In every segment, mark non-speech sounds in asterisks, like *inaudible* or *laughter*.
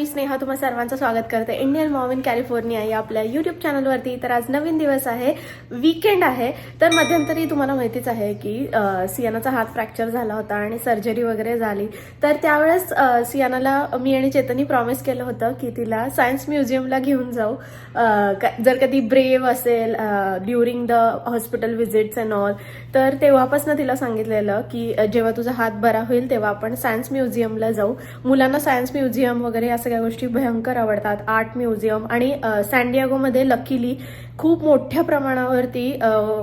मी स्नेहा तुम्हा सर्वांचं स्वागत करते. इंडियन मॉम इन कॅलिफोर्निया या आपल्या युट्यूब चॅनलवरती तर आज नवीन दिवस आहे. वीकेंड आहे. तर मध्यंतरी तुम्हाला माहितीच आहे की सियानाचा हात फ्रॅक्चर झाला होता आणि सर्जरी वगैरे झाली. तर त्यावेळेस सियानाला मी आणि चेतनी प्रॉमिस केलं होतं की तिला सायन्स म्युझियमला घेऊन जाऊ. जर कधी ब्रेव असेल during the hospital visits and all तर तेव्हापासून तिला सांगितलेलं की जेव्हा तुझा हात बरा होईल तेव्हा आपण सायन्स म्युझियमला जाऊ. मुलांना सायन्स म्युझियम वगैरे असं सगळ्या गोष्टी भयंकर आवडतात. आर्ट म्युझियम आणि सँडियागोमध्ये लकीली खूप मोठ्या प्रमाणावरती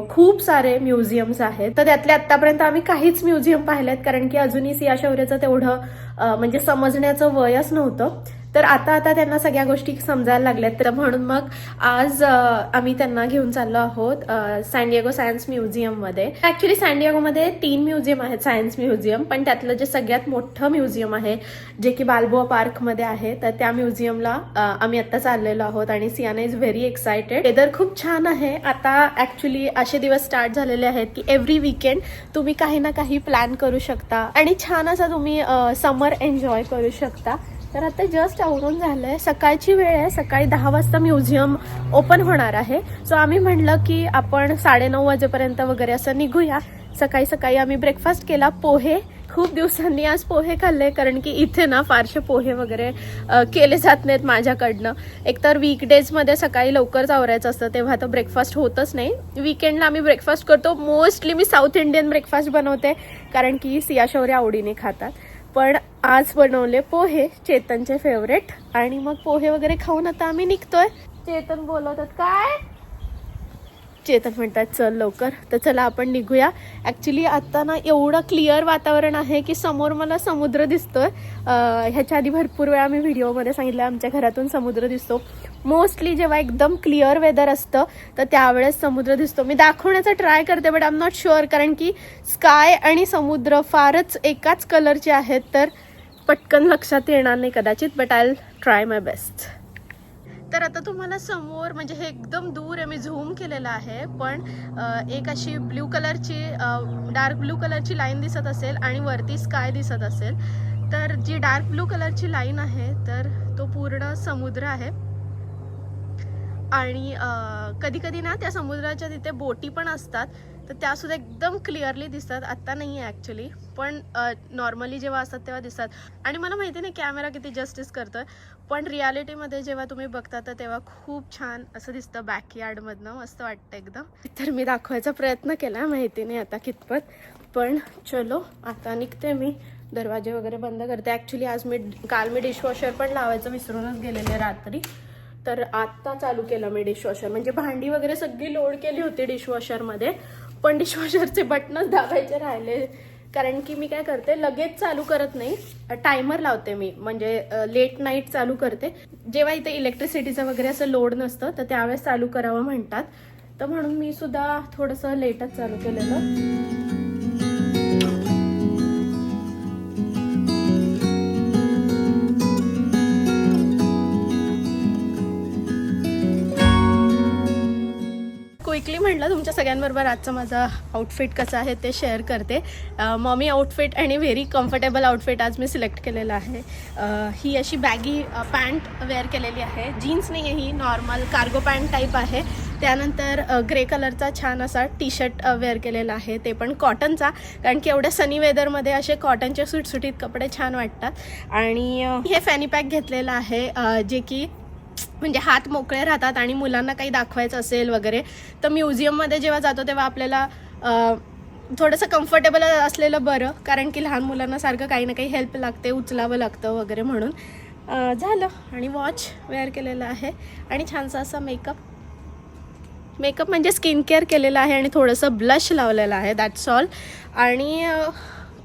खूप सारे म्युझियम्स आहेत. तर त्यातले आतापर्यंत आम्ही काहीच म्युझियम पाहिलेत कारण की अजूनही सिया शौर्याचं तेवढं म्हणजे समजण्याचं वयच नव्हतं. तर आता आता त्यांना सगळ्या गोष्टी समजायला लागल्यात. तर म्हणून मग आज आम्ही त्यांना घेऊन चाललो आहोत सँडियागो सायन्स म्युझियममध्ये ऍक्च्युली सँडियागोमध्ये तीन म्युझियम आहेत सायन्स म्युझियम पण त्यातलं जे सगळ्यात मोठं म्युझियम आहे जे की बाल्बोआ पार्कमध्ये आहे तर त्या म्युझियमला आम्ही आता चाललेलो आहोत आणि Siana is very excited weather खूप छान आहे. आता ऍक्च्युली असे दिवस स्टार्ट झालेले आहेत की एव्हरी विकेंड तुम्ही काही ना काही प्लॅन करू शकता. आणि छान असा तुम्ही समर एन्जॉय करू शकता. तर आता जस्ट आवरून झालंय. सकाळची वेळ आहे. सकाळी दहा वाजता म्युझियम ओपन होणार आहे. सो आम्ही म्हणलं की आपण साडेनऊ वाजेपर्यंत वगैरे असं निघूया. सकाळी सकाळी आम्ही ब्रेकफास्ट केला. पोहे. खूप दिवसांनी आज पोहे खाल्ले कारण की इथे ना फारसे पोहे वगैरे केले जात नाहीत माझ्याकडनं. एकतर वीकडेजमध्ये सकाळी लवकरच आवरायचं असतं तेव्हा तर ब्रेकफास्ट होतच नाही. विकेंडला आम्ही ब्रेकफास्ट करतो. मोस्टली मी साऊथ इंडियन ब्रेकफास्ट बनवते कारण की सिया शौर्य आवडीने खातात. पण आज बनवले पोहे चेतनचे फेवरेट आणि मग पोहे वगैरे खाऊन आता आम्ही निघतोय. चेतन बोलवतात काय? चेतन म्हणतात चल लवकर. तर चला आपण निघूया. ॲक्च्युली आता ना एवढं क्लिअर वातावरण आहे की समोर मला समुद्र दिसतोय. ह्याच्या आधी भरपूर वेळा मी व्हिडिओमध्ये सांगितलं आमच्या घरातून समुद्र दिसतो. मोस्टली जेव्हा एकदम क्लिअर वेदर असतं तर त्यावेळेस समुद्र दिसतो. मी दाखवण्याचा ट्राय करते but I am not sure कारण की स्काय आणि समुद्र फारच एकाच कलरचे आहेत तर पटकन लक्षात येणार नाही कदाचित but I try my best तर आता तुम्हाला समोर म्हणजे हे एकदम दूर आहे मी झूम केलेलं आहे पण एक अशी ब्ल्यू कलरची डार्क ब्ल्यू कलरची लाईन दिसत असेल आणि वरती स्काय दिसत असेल. तर जी डार्क ब्लू कलरची लाईन आहे तर तो पूर्ण समुद्र आहे. आणि कधी कधी ना त्या समुद्राच्या तिथे बोटी पण असतात. तर त्यासुद्धा एकदम क्लिअरली दिसतात. आत्ता नाही आहे ॲक्च्युली पण नॉर्मली जेव्हा असतात तेव्हा दिसतात. आणि मला माहिती नाही कॅमेरा किती जस्टिस करतो पण रियालिटीमध्ये जेव्हा तुम्ही बघता तर तेव्हा खूप छान असं दिसतं बॅकयार्डमधनं मस्त वाटतं एकदम. तर मी दाखवायचा प्रयत्न केला माहिती नाही आता कितपत. पण चलो आता निघते मी. दरवाजे वगैरे बंद करते. ॲक्च्युली आज मी काल मी डिशवॉशर पण लावायचं विसरूनच गेलेले रात्री. तर आत्ता चालू केलं मी डिशवॉशर म्हणजे भांडी वगैरे सगळी लोड केली होती डिशवॉशरमध्ये पण डिशवॉशरचे बटनच दाबायचे राहिले. कारण की मी काय करते लगेच चालू करत नाही. टायमर लावते मी. म्हणजे लेट नाईट चालू करते. जेव्हा इथे इलेक्ट्रिसिटीचं वगैरे असं लोड नसतं तर त्यावेळेस चालू करावं म्हणतात. तर म्हणून मी सुद्धा थोडंसं लेटच चालू केलेलं. क्विकली तुमच्या सगळ्यांबरोबर आजचा माझा आउटफिट कसं आहे ते शेअर करते. मॉमी आउटफिट आणि व्हेरी कम्फर्टेबल आउटफिट आज मी सिलेक्ट केलेलं आहे. ही अशी बॅगी पॅन्ट वेअर केलेली आहे. जीन्स नाही आहे ही नॉर्मल कार्गो पॅन्ट टाईप आहे. त्यानंतर ग्रे कलरचा छान असा टी शर्ट वेअर केलेला आहे. ते पण कॉटनचा कारण की एवढ्या सनी वेदरमध्ये असे कॉटनचे सुटसुटीत कपडे छान वाटतात. आणि हे फॅनी पॅक घेतलेलं आहे जे की म्हणजे हात मोकळे राहतात आणि मुलांना काही दाखवायचं असेल वगैरे तर म्युझियममध्ये जेव्हा जातो तेव्हा आपल्याला थोडंसं कम्फर्टेबल असलेलं बरं कारण की लहान मुलांना सारखं काही ना काही हेल्प लागते उचलावं लागतं वगैरे म्हणून. झालं. आणि वॉच वेअर केलेलं आहे. आणि छानसा असा मेकअप मेकअप म्हणजे स्किन केअर केलेलं आहे आणि थोडंसं ब्लश लावलेलं आहे दॅट्स ऑल आणि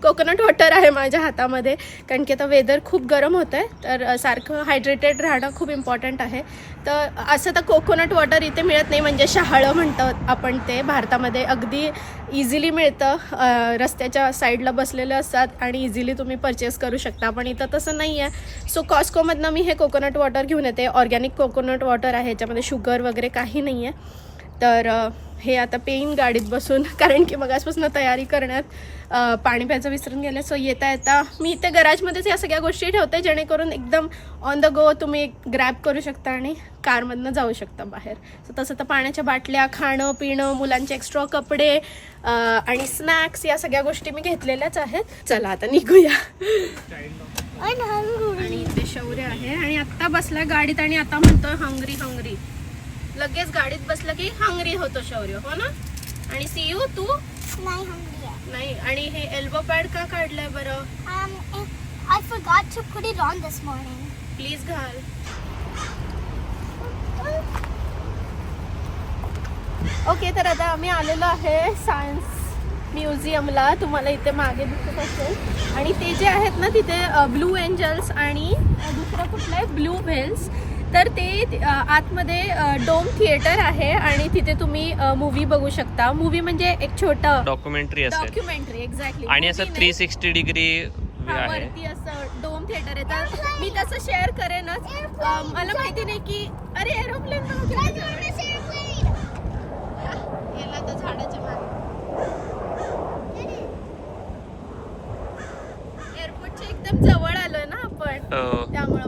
कोकोनट वॉटर आहे माझ्या हातामध्ये कारण की आता वेदर खूप गरम होतं आहे तर सारखं हायड्रेटेड राहणं खूप इम्पॉर्टंट आहे. तर असं तर कोकोनट वॉटर इथे मिळत नाही म्हणजे शहाळं म्हणतो आपण ते. भारतामध्ये अगदी इझिली मिळतं रस्त्याच्या साईडला बसलेलं असतात आणि इझिली तुम्ही परचेस करू शकता. पण इथं तसं नाही आहे सो कॉस्कोमधनं मी हे कोकोनट वॉटर घेऊन येते. ऑर्गॅनिक कोकोनट वॉटर आहे ह्याच्यामध्ये शुगर वगैरे काही नाही आहे तर हे आता पेईन गाडीत बसून *laughs* कारण की मगासपासून तयारी करण्यात पाणी प्यायचं विसरून गेले. सो येता येता मी इथे गराजमध्येच या सगळ्या गोष्टी ठेवते जेणेकरून एकदम ऑन द गो तुम्ही ग्रॅब करू शकता आणि कारमधनं जाऊ शकता बाहेर. सो तसं तर पाण्याच्या बाटल्या खाणं पिणं मुलांचे एक्स्ट्रा कपडे आणि स्नॅक्स या सगळ्या गोष्टी मी घेतलेल्याच आहेत. चला आता निघूया. आणि इथे शौर्य आहे. आणि आत्ता बसला गाडीत आणि आता म्हणतोय हंगरी हंगरी लगेच गाडीत बसलं की हंगरी होतो शौर्य हो ना? आणि सीयू तू? नाही hungry yet. नाही आणि हे एल्बो पॅड का काढलंय बरं? Um, I forgot to put it on this morning. Please घाल. ओके तर आता आम्ही आलेलो आहे सायन्स म्युझियमला तुम्हाला इथे मागे दिसत असेल. आणि ते जे आहेत ना तिथे ब्लू एंजल्स आणि अ, दुसरं कुठलं आहे? ब्लू व्हेल्स तर ते आतमध्ये डोम थिएटर आहे आणि तिथे तुम्ही मूवी बघू शकता. मूवी म्हणजे एक छोटं डॉक्युमेंटरी असेल. डॉक्युमेंटरी एक्झॅक्टली आणि असं थ्री सिक्स्टी डिग्री हा, वरती असं डोम थिएटर आहे. तर मी तसं शेअर करेनच. मला माहिती नाही की अरे एरोप्लेन याला तर झाडाच्या मागे. एअरपोर्टच्या एकदम जवळ आलोय ना आपण. हो. त्यामुळं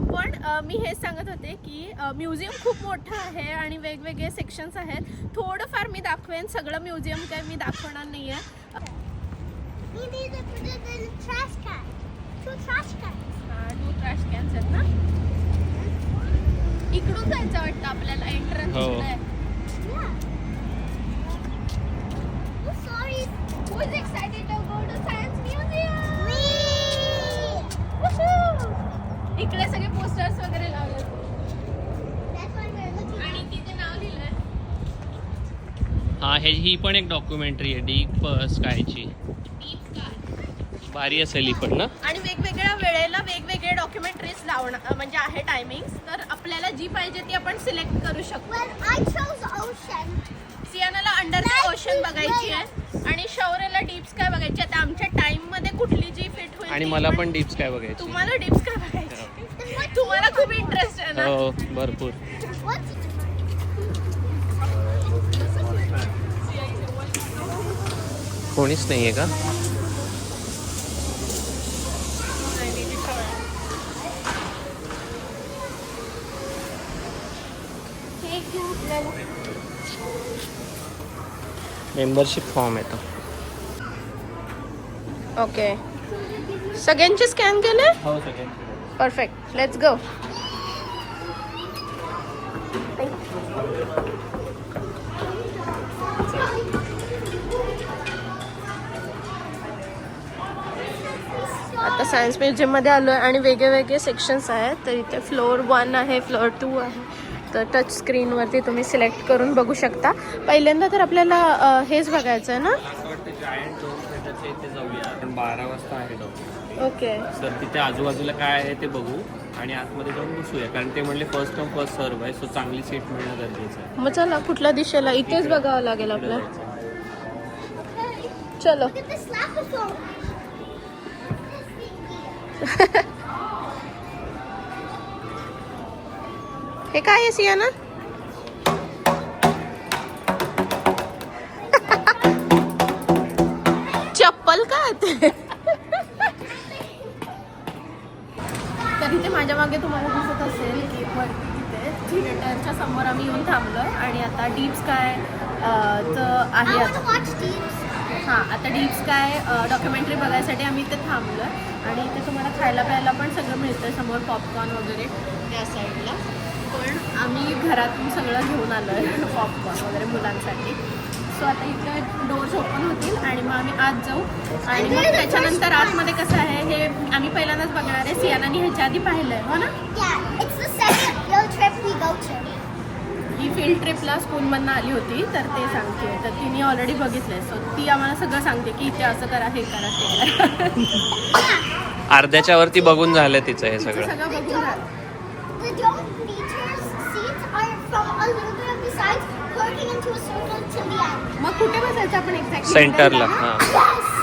मी हेच सांगत होते की म्युझियम खूप मोठं आहे आणि वेगवेगळे सेक्शन्स आहेत. थोडंफार मी दाखवेन सगळं म्युझियम काय मी दाखवणार नाहीये. We need to put it in the trash can. Two trash cans. Two trash cans आहेत ना? इकडून जायचं वाटतं आपल्याला एंट्रन्स हा हे पण एक डॉक्युमेंटरी आहे डीप स्कायची भारी असेल ही पण ना? आणि वेगवेगळ्या वेळेला वेगवेगळे डॉक्युमेंटरीज लावणं म्हणजे आहे टायमिंग तर आपल्याला जी पाहिजे ती आपण सिलेक्ट करू शकतो. सियानाला अंडर द ओशन बघायची आहे. आणि शौर्यला डीप स्काय बघायची आहे. आता आमच्या टाइममध्ये कुठली जी फिट होईल आणि मला पण डीप स्काय बघायची. तुम्हाला डीप स्काय बघायची. तुम्हाला खूप इंटरेस्ट आहे ना? हो भरपूर. What's कोणीच नाहीये का हे घेऊ आपल्याला मेंबरशिप फॉर्म येतो ओके सगळ्यांचे स्कॅन केले हो सगळे परफेक्ट लेट्स गो सायन्स म्युझियममध्ये आलो आहे आणि वेगळे वेगळे सेक्शन्स आहेत. तर इथे फ्लोअर वन आहे फ्लोअर टू आहे. तर टच स्क्रीनवरती तुम्ही सिलेक्ट करून बघू शकता. पहिल्यांदा तर आपल्याला हेच बघायचं आहे ना? बारा वाजता आहे डॉक्टर ओके तर तिथे आजूबाजूला काय आहे ते बघू आणि आतमध्ये जाऊन बसूया. कारण ते म्हणले फर्स्ट कम फर्स्ट सर्व आहे सो चांगली सीट मिळणं गरजेचं आहे. मग चला कुठल्या दिशेला? इथेच बघावं लागेल आपल्याला. चलो. *laughs* हे काय आहे सियाना? *laughs* चप्पल काय ते? *laughs* तर इथे माझ्या मागे तुम्हाला दिसत असेल की वरती तिथे थिएटरच्या समोर आम्ही येऊन थांबलोय आणि आता डीप स्काय च I आहे. हां आता डीप स्काय डॉक्युमेंटरी बघायसाठी आम्ही इथे थांबलो आणि इथे तुम्हाला खायला प्यायला पण सगळं मिळतं समोर पॉपकॉर्न वगैरे त्या साईडला पण आम्ही घरातून सगळं घेऊन आलो आहे पॉपकॉर्न वगैरे मुलांसाठी. सो आता इथे डोर्स ओपन होतील आणि मग आम्ही आत जाऊ. आणि मग त्याच्यानंतर आतमध्ये कसं आहे हे आम्ही पहिल्यांदाच बघणार आहे. सियानानी ह्याच्या आधी पाहिलं आहे हो ना? ही फील्ड ट्रिपला स्कूलमधनं आली होती तर ते सांगते. तर तिने ऑलरेडी बघितलंय. सो ती आम्हाला सगळं सांगते की इथे असं करा हे करा ते करा. अर्ध्याच्या वरती बघून झालं तिचं हे सगळं. सगळं बघून झालं. The dome features seats are from a little bit of the sides, curving into a circle to the end. मग कुठे बसायचं आपण एक्झॅक्टली सेंटरला हा. Yes!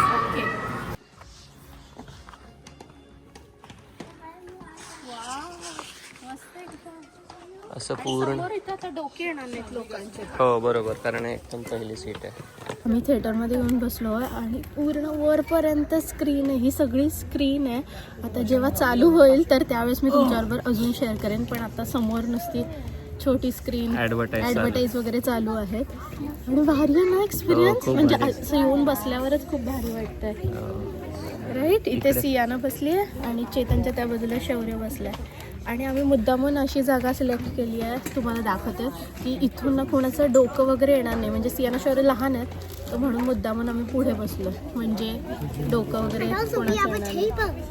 असं पूर्ण समोर इथं आता डोके येणार नाहीत लोकांचे. हो बरोबर कारण हे एकदम पहिली सीट आहे. आम्ही थिएटरमध्ये येऊन बसलो आहे आणि पूर्ण वरपर्यंत स्क्रीन आहे. ही सगळी स्क्रीन आहे. आता जेव्हा चालू होईल तर त्यावेळेस मी तुमच्याबरोबर अजून शेअर करेन. पण आता समोर नुसती छोटी स्क्रीन ऍडव्हर्टाईज वगैरे चालू आहेत. आणि भारी आहे ना एक्सपिरियन्स हो, म्हणजे. असं येऊन बसल्यावरच खूप भारी वाटतंय. राईट इथे सियाना बसली आहे आणि चेतनच्या त्या बाजूला शौर्य बसलाय. आणि आम्ही मुद्दामून अशी जागा सिलेक्ट केली आहे तुम्हाला दाखवते की इथून ना कोणाचं डोकं वगैरे येणार नाही. म्हणजे सियाना शौर्य लहान आहेत तर म्हणून मुद्दामून आम्ही पुढे बसलो. म्हणजे डोकं वगैरे कोणाचं.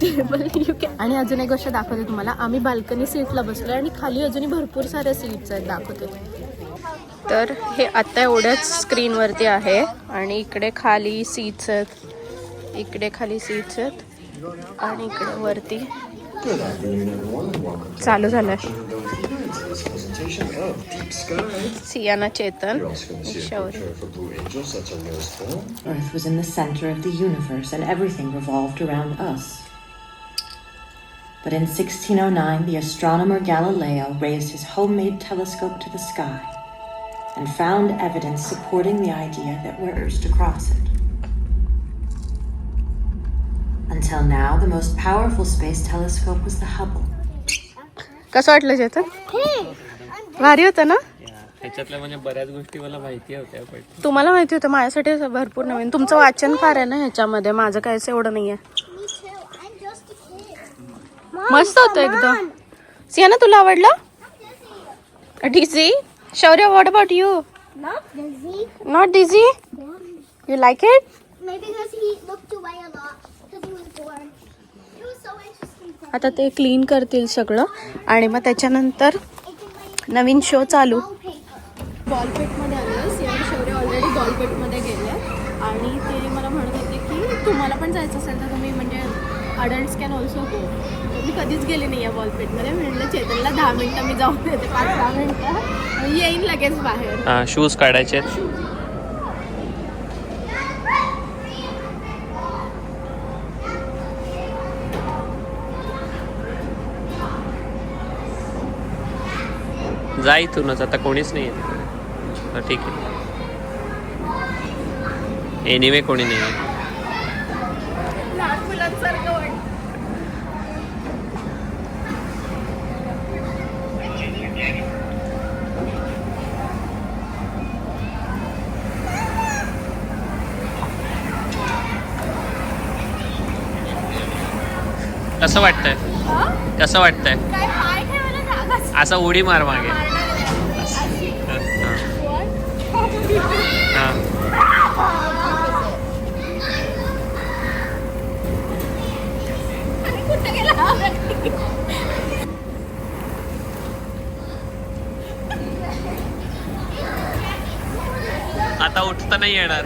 टेबल यू आणि अजून एक गोष्ट दाखवते तुम्हाला आम्ही बाल्कनी सीटला बसलो आणि खाली अजूनही भरपूर साऱ्या सीट्स आहेत दाखवते. तर हे आता एवढ्याच स्क्रीनवरती आहे आणि इकडे खाली सीट्स आहेत. इकडे खाली सीट्स आहेत आणि इकडे वरती Good afternoon, everyone, and welcome to Salut, the salut. Presentation of Deep Sky. Sienna Chetan. You're also going to see a Show it. picture of blue angel. That's our nearest pole. Earth was in the center of the universe and everything revolved around us. But in 1609, the astronomer Galileo raised his homemade telescope to the sky and found evidence supporting the idea that we're urged to cross it. Until now, the most powerful space telescope was the Hubble. कसं वाटलं चेतन? भारी होतं ना? त्याच्यातल्या म्हणजे बऱ्याच गोष्टी मला माहिती होत्या पण तुम्हाला माहिती होतं माझ्यासाठी भरपूर नवीन. तुमचं वाचन फार आहे ना ह्याच्यामध्ये? माझं काहीच एवढं नाही आहे. मस्त होतं एकदम. सियाना तुला आवडलं? Dizzy Shaurya what about you Not dizzy. Not dizzy you like it Maybe because he looked away a lot. आता ते क्लीन करतील सगळं. आणि मग त्याच्यानंतर नवीन शो चालू. बॉलपेटमध्ये आले सियाना शौर्य ऑलरेडी बॉलपेटमध्ये गेले आणि ते मला म्हणत होते की तुम्हाला पण जायचं असेल तर तुम्ही म्हणजे अडल्ट्स कॅन ऑल्सो गो मी कधीच गेले नाही आहे बॉलपेटमध्ये. म्हटलं चेतनला दहा मिनटं मी जाऊन येते पाच दहा मिनटं. येईन लगेच बाहेर. शूज काढायचे जा इथूनच आता कोणीच नाही आहे ठीक आहे. एनिवे कोणी नाही आहे कसं वाटतंय? कसं वाटतंय? असा उडी मार मागे हा. हा. कुठे गेला आता उठता नाही येणार.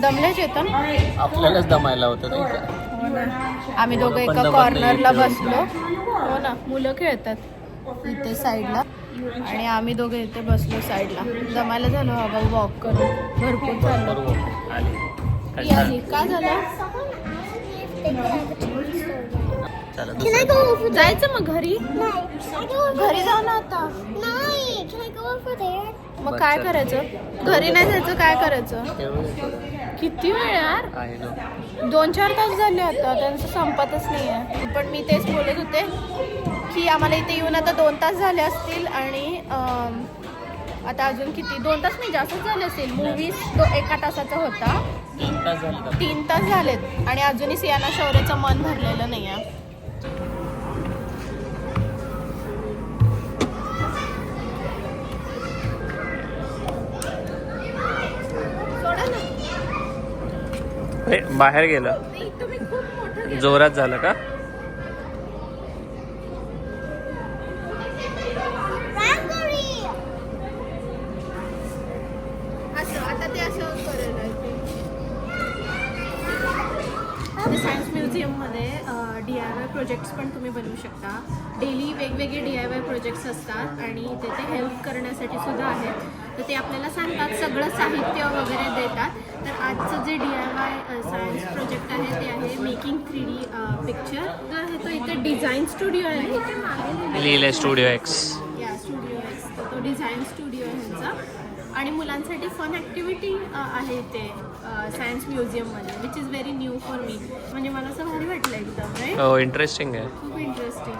दमले चेतन आपल्यालाच दमायला होतं नाही का? आम्ही दोघं एका कॉर्नरला. बसलो. हो ना मुलं खेळतात इथे साईडला आणि आम्ही दोघे इथे बसलो साईडला दमायला झालो हवा वॉक करून भरपूर चाललो ती आली. का झालं? चला दुसरं? जायचं मग घरी. घरी जाऊ ना आता? मग काय करायचं? घरी नाही जायचं काय करायचं. किती वेळ यार? दोन चार तास झाले आता त्यांचं संपतच नाही आहे पण मी तेच बोलत होते की आम्हाला इथे येऊन आता दोन तास झाले असतील आणि आता अजून किती? दोन तास नाही जास्तच झाले असतील. मूवीज तो एका तासाचा होता. तीन तास झाले? तीन तास झालेत. आणि अजूनही सियाना शौर्याचं मन भरलेलं नाही आहे बाहेर गेलं. जोरात झालं का? सायन्स म्युझियममध्ये डी आय वाय प्रोजेक्ट्स पण तुम्ही बनवू शकता. डेली वेगवेगळे डी आय वाय प्रोजेक्ट्स असतात आणि त्याचे हेल्प करण्यासाठी सुद्धा आहेत. तर ते आपल्याला सांगतात सगळं साहित्य वगैरे देतात. तर आजचं जे D I Y science project आहे ते आहे मेकिंग थ्री डी पिक्चर तर आहे तो इथे डिझाईन स्टुडिओ आहे. लिहिलंय? स्टुडिओ एक्स या स्टुडिओ तर तो डिझाईन स्टुडिओ आहे ह्यांचा. आणि मुलांसाठी फन ॲक्टिव्हिटी आहे इथे सायन्स म्युझियममध्ये which is very new for me म्हणजे मला असं भारी वाटलं एकदम राईट हो इंटरेस्टिंग आहे. खूप इंटरेस्टिंग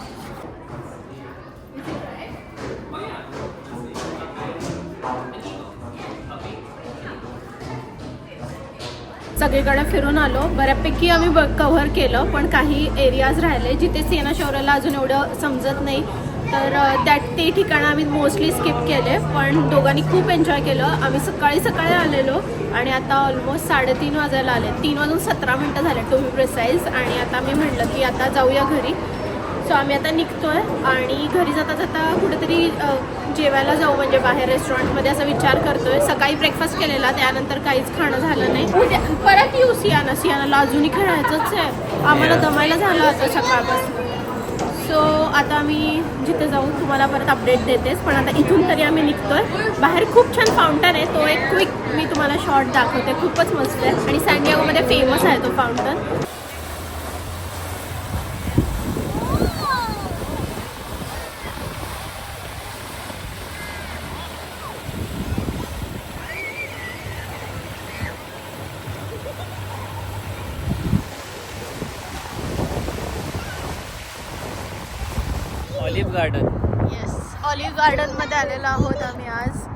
सगळीकडे फिरून आलो. बऱ्यापैकी आम्ही ब कव्हर केलं पण काही एरियाज राहिले जिथे सेना शौर्याला अजून एवढं समजत नाही. तर त्या ते ठिकाणं आम्ही मोस्टली स्किप केले पण दोघांनी खूप एन्जॉय केलं. आम्ही सकाळी सकाळी आलेलो आणि आता ऑलमोस्ट साडेतीन वाजायला आले. तीन वाजून सतरा मिनटं झाले टू बी प्रिसाईज आणि आता मी म्हटलं की आता जाऊया घरी. सो आम्ही आता निघतो आहे आणि घरी जाता जाता कुठेतरी जेवायला जाऊ म्हणजे बाहेर रेस्टॉरंटमध्ये असा विचार करतोय. सकाळी ब्रेकफास्ट केलेला त्यानंतर काहीच खाणं झालं नाही. उद्या परत येऊ सियाना. सियानाला अजूनही खेळायचंच आहे. आम्हाला. दमायला झालं होतं सकाळपासून. सो आता आम्ही जिथे जाऊ तुम्हाला परत अपडेट देतेच. पण आता इथून तरी आम्ही निघतोय. बाहेर खूप छान फाउंटन आहे. तो एक क्विक मी तुम्हाला शॉर्ट दाखवते. खूपच मस्त आहे. आणि सँडियागोमध्ये फेमस आहे तो फाउंटन गार्डन येस ऑलिव्ह गार्डनमध्ये आलेलो आहोत आम्ही आज.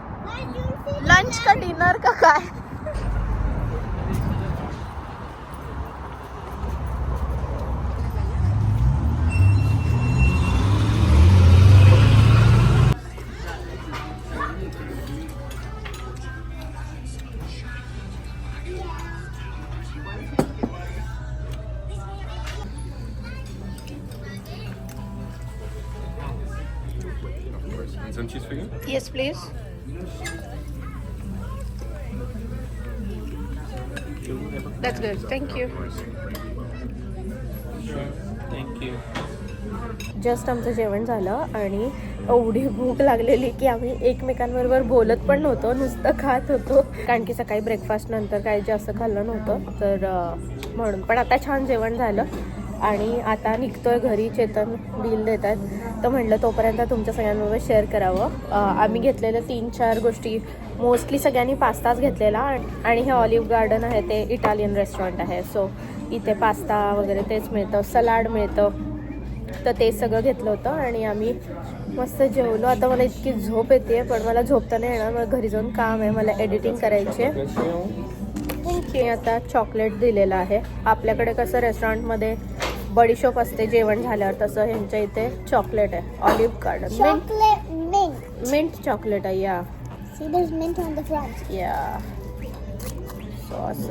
लंच का डिनर का काय? That's good thank you thank you just आमचं जेवण झालं आणि एवढी भूक लागलेली की आम्ही एकमेकांबरोबर बोलत पण नव्हतो नुसतं खात होतो. कारण की सकाळी ब्रेकफास्ट नंतर काही जास्त खाल्लं नव्हतं. तर म्हणून. पण आता छान जेवण झालं आणि आता निघतोय घरी. चेतन बिल देत आहेत तर म्हणलं तोपर्यंत तुमच्या सगळ्यांबरोबर शेअर करावं. आम्ही घेतलेल्या तीन चार गोष्टी मोस्टली सगळ्यांनी पास्ताच घेतलेला. आणि हे ऑलिव्ह गार्डन आहे ते इटालियन रेस्टॉरंट आहे. सो इथे पास्ता वगैरे तेच मिळतं सलाड मिळतं. तर ते सगळं घेतलं होतं आणि आम्ही मस्त जेवलो. आता मला इतकी झोप येते पण मला झोपता नाही येणार. मला घरी जाऊन काम आहे मला एडिटिंग करायची आहे. आता चॉकलेट दिलेलं आहे. आपल्याकडे कसं रेस्टॉरंटमध्ये बडीशॉप असते जेवण झाल्यावर तसं ह्यांच्या इथे चॉकलेट आहे. Olive Garden mint. Mint chocolate आहे या.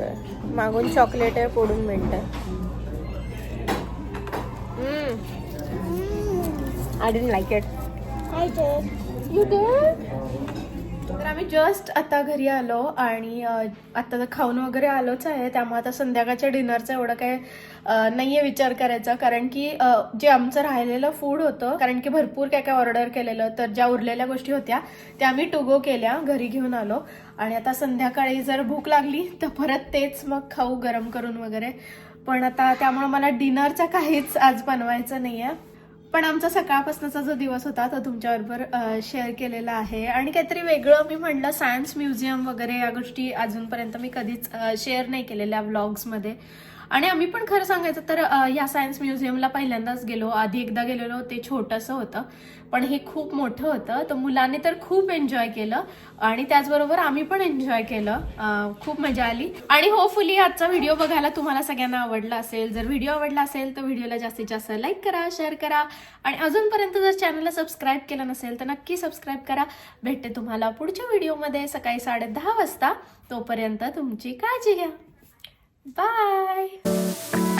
आहे. मागून चॉकलेट आहे पुढून मिंट आहे. I didn't like it I did. You did? तर आम्ही जस्ट आता घरी आलो आणि आता तर खाऊन वगैरे आलोच आहे. त्यामुळे आता संध्याकाळच्या डिनरचा एवढं काय नाही नाहीये विचार करायचा. कारण की जे आमचं राहिलेलं फूड होतं कारण की भरपूर काय काय ऑर्डर केलेलं तर ज्या उरलेल्या गोष्टी होत्या त्या आम्ही टुगो केल्या घरी घेऊन आलो. आणि आता संध्याकाळी जर भूक लागली तर परत तेच मग खाऊ गरम करून वगैरे. पण आता त्यामुळे मला डिनरचं काहीच आज बनवायचं नाही आहे पण आमचा सकाळपासूनचा जो दिवस होता तो तुमच्याबरोबर शेअर केलेला आहे. आणि काहीतरी वेगळं मी म्हटलं सायन्स म्युझियम वगैरे या गोष्टी अजूनपर्यंत मी कधीच शेअर नाही केलेल्या व्लॉग्समध्ये आणि आम्ही पण खरं सांगायचं तर या सायन्स म्युझियमला पहिल्यांदाच गेलो. आधी एकदा गेलेलो ते छोटंसं होतं. पण हे खूप मोठं होतं. तर मुलांनी तर खूप एन्जॉय केलं. आणि त्याचबरोबर आम्ही पण एन्जॉय केलं. खूप मजा आली. आणि होपफुली आजचा व्हिडिओ बघायला तुम्हाला सगळ्यांना आवडला असेल. जर व्हिडिओ आवडला असेल तर व्हिडिओला जास्तीत जास्त लाईक करा शेअर करा. आणि अजूनपर्यंत जर चॅनलला सबस्क्राईब केलं नसेल तर नक्की सबस्क्राईब करा. भेटते तुम्हाला पुढच्या व्हिडिओमध्ये सकाळी साडेदहा वाजता. तोपर्यंत तुमची काळजी घ्या. Bye!